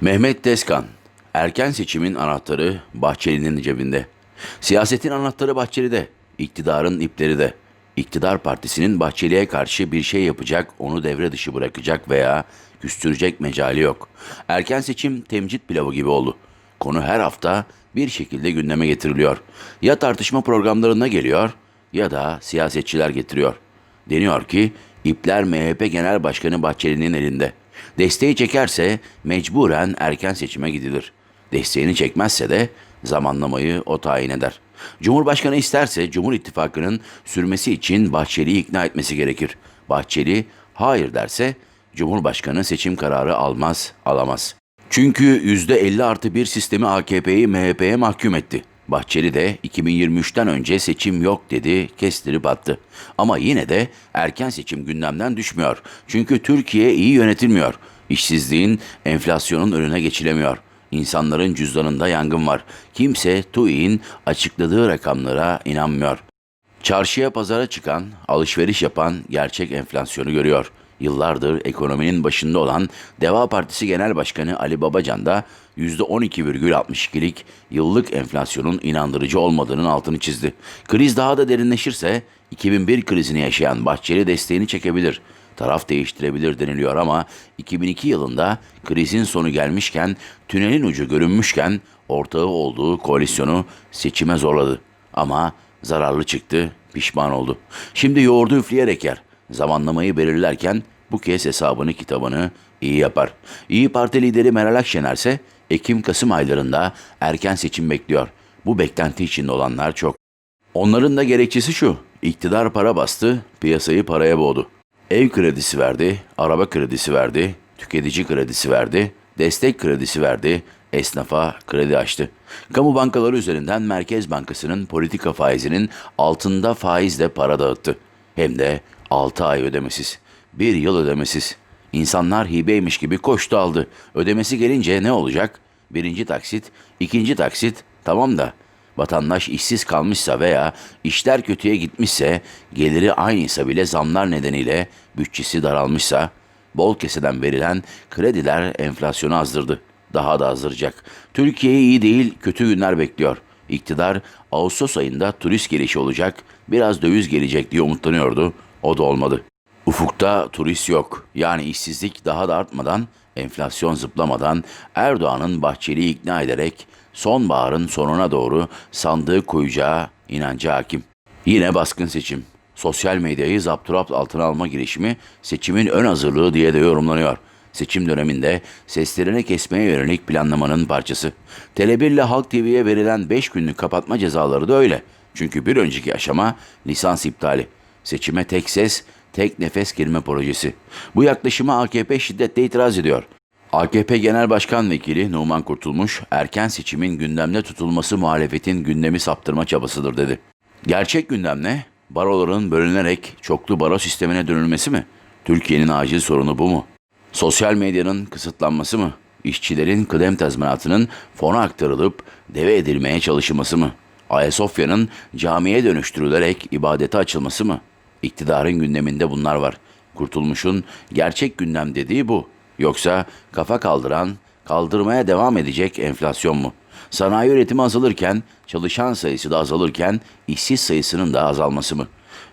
Mehmet Tezkan, erken seçimin anahtarı Bahçeli'nin cebinde. Siyasetin anahtarı Bahçeli'de, iktidarın ipleri de. İktidar partisinin Bahçeli'ye karşı bir şey yapacak, onu devre dışı bırakacak veya küstürecek mecali yok. Erken seçim temcit pilavı gibi oldu. Konu her hafta bir şekilde gündeme getiriliyor. Ya tartışma programlarına geliyor ya da siyasetçiler getiriyor. Deniyor ki ipler MHP Genel Başkanı Bahçeli'nin elinde. Desteği çekerse mecburen erken seçime gidilir. Desteğini çekmezse de zamanlamayı o tayin eder. Cumhurbaşkanı isterse Cumhur İttifakı'nın sürmesi için Bahçeli'yi ikna etmesi gerekir. Bahçeli hayır derse Cumhurbaşkanı seçim kararı almaz, alamaz. Çünkü %50 artı bir sistemi AKP'yi MHP'ye mahkum etti. Bahçeli de 2023'ten önce seçim yok dedi, kestirip attı. Ama yine de erken seçim gündemden düşmüyor. Çünkü Türkiye iyi yönetilmiyor. İşsizliğin, enflasyonun önüne geçilemiyor. İnsanların cüzdanında yangın var. Kimse TÜİ'nin açıkladığı rakamlara inanmıyor. Çarşıya pazara çıkan, alışveriş yapan gerçek enflasyonu görüyor. Yıllardır ekonominin başında olan Deva Partisi Genel Başkanı Ali Babacan da %12,62'lik yıllık enflasyonun inandırıcı olmadığının altını çizdi. Kriz daha da derinleşirse 2001 krizini yaşayan Bahçeli desteğini çekebilir. Taraf değiştirebilir deniliyor ama 2002 yılında krizin sonu gelmişken, tünelin ucu görünmüşken ortağı olduğu koalisyonu seçime zorladı. Ama zararlı çıktı, pişman oldu. Şimdi yoğurdu üfleyerek yer. Zamanlamayı belirlerken bu kez hesabını kitabını iyi yapar. İyi Parti lideri Meral Akşener ise Ekim-Kasım aylarında erken seçim bekliyor. Bu beklenti içinde olanlar çok. Onların da gerekçesi şu. İktidar para bastı, piyasayı paraya boğdu. Ev kredisi verdi, araba kredisi verdi, tüketici kredisi verdi, destek kredisi verdi, esnafa kredi açtı. Kamu bankaları üzerinden Merkez Bankası'nın politika faizinin altında faizle para dağıttı. Hem de 6 ay ödemesiz. Bir yıl ödemesiz. İnsanlar hibeymiş gibi koştu aldı. Ödemesi gelince ne olacak? Birinci taksit, ikinci taksit tamam da vatandaş işsiz kalmışsa veya işler kötüye gitmişse, geliri aynıysa bile zamlar nedeniyle bütçesi daralmışsa, bol keseden verilen krediler enflasyonu azdırdı. Daha da azdıracak. Türkiye iyi değil, kötü günler bekliyor. İktidar Ağustos ayında turist gelişi olacak, biraz döviz gelecek diye umutlanıyordu. O da olmadı. Ufukta turist yok. Yani işsizlik daha da artmadan, enflasyon zıplamadan Erdoğan'ın Bahçeli'yi ikna ederek sonbaharın sonuna doğru sandığı koyacağı inancı hakim. Yine baskın seçim. Sosyal medyayı zapturapt altına alma girişimi seçimin ön hazırlığı diye de yorumlanıyor. Seçim döneminde seslerini kesmeye yönelik planlamanın parçası. Tele1 ile Halk TV'ye verilen 5 günlük kapatma cezaları da öyle. Çünkü bir önceki aşama lisans iptali. Seçime tek ses, tek nefes girme projesi. Bu yaklaşıma AKP şiddetle itiraz ediyor. AKP Genel Başkan Vekili Numan Kurtulmuş, erken seçimin gündemde tutulması muhalefetin gündemi saptırma çabasıdır dedi. Gerçek gündem ne? Baroların bölünerek çoklu baro sistemine dönülmesi mi? Türkiye'nin acil sorunu bu mu? Sosyal medyanın kısıtlanması mı? İşçilerin kıdem tazminatının fona aktarılıp deve edilmeye çalışılması mı? Ayasofya'nın camiye dönüştürülerek ibadete açılması mı? İktidarın gündeminde bunlar var. Kurtulmuş'un gerçek gündem dediği bu. Yoksa kafa kaldıran, kaldırmaya devam edecek enflasyon mu? Sanayi üretimi azalırken, çalışan sayısı da azalırken işsiz sayısının da azalması mı?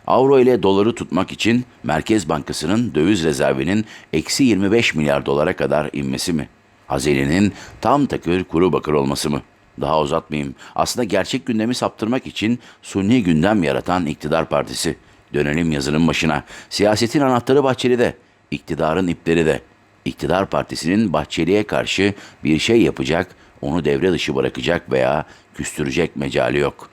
Avro ile doları tutmak için Merkez Bankası'nın döviz rezervinin eksi 25 milyar dolara kadar inmesi mi? Hazinenin tam takır kuru bakır olması mı? Daha uzatmayayım. Aslında gerçek gündemi saptırmak için sunni gündem yaratan iktidar partisi. Dönelim yazının başına. Siyasetin anahtarı Bahçeli'de, iktidarın ipleri de. İktidar partisinin Bahçeli'ye karşı bir şey yapacak, onu devre dışı bırakacak veya küstürecek mecali yok.